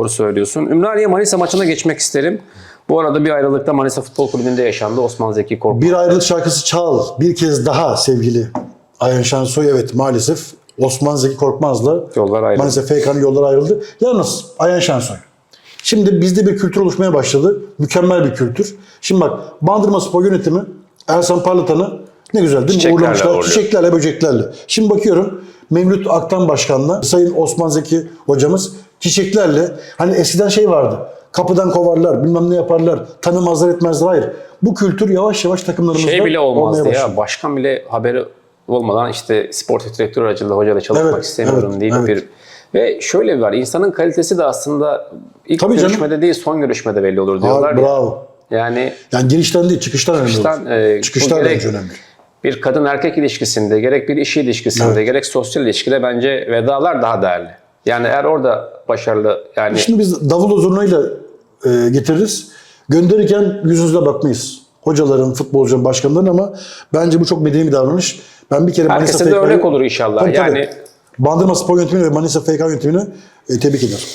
Doğru söylüyorsun. Ümraniye Manisa maçına geçmek isterim. Bu arada bir ayrılıkta Manisa Futbol Kulübü'nde yaşandı. Osman Zeki Korkmaz. Bir ayrılık şarkısı çal. Bir kez daha sevgili Ayhan Şansoy evet maalesef Osman Zeki Korkmaz'la Yollar ayrıldı. Manisa FK'nın yolları ayrıldı. Yalnız Ayhan Şansoy. Şimdi bizde bir kültür oluşmaya başladı. Mükemmel bir kültür. Şimdi bak Bandırma Spor Yönetimi Ersan Parlatan'ı ne güzel değil mi? Çiçeklerle Uğurlamışlar. uğurluyor. Çiçeklerle, böceklerle. Şimdi bakıyorum Mevlüt Aktan Başkan'la Sayın Osman Zeki hocamız çiçeklerle hani eskiden şey vardı. Kapıdan kovarlar, bilmem ne yaparlar, tanımazlar etmezler. Hayır. Bu kültür yavaş yavaş takımlarımızda Şey bile olmaya olmazdı başladı. ya. Başkan bile haberi olmadan işte sportif direktör aracılığıyla hocayla çalışmak Evet, istemiyorum evet, deyip evet. bir ve şöyle bir var. insanın kalitesi de aslında ilk Tabii canım. görüşmede değil son görüşmede belli olur diyorlar ya. bravo. Yani Yani girişten değil, çıkıştan önemli. çıkıştan, olur. e, bu çıkıştan gerek önemli. bir kadın erkek ilişkisinde gerek bir iş ilişkisinde gerek sosyal ilişkide bence vedalar daha değerli. Yani eğer orada başarılı yani Şimdi biz davul zurnayla e, getiririz. Gönderirken yüzünüze bakmayız. Hocaların, futbolcuların, başkanların ama bence bu çok medeni bir davranış. Ben bir kere herkese de FK'yı örnek olur inşallah. Tabii, tabii. yani Bandırma Spor Yönetimi'ni ve Manisa FK Yönetimini e, tebrik ederim.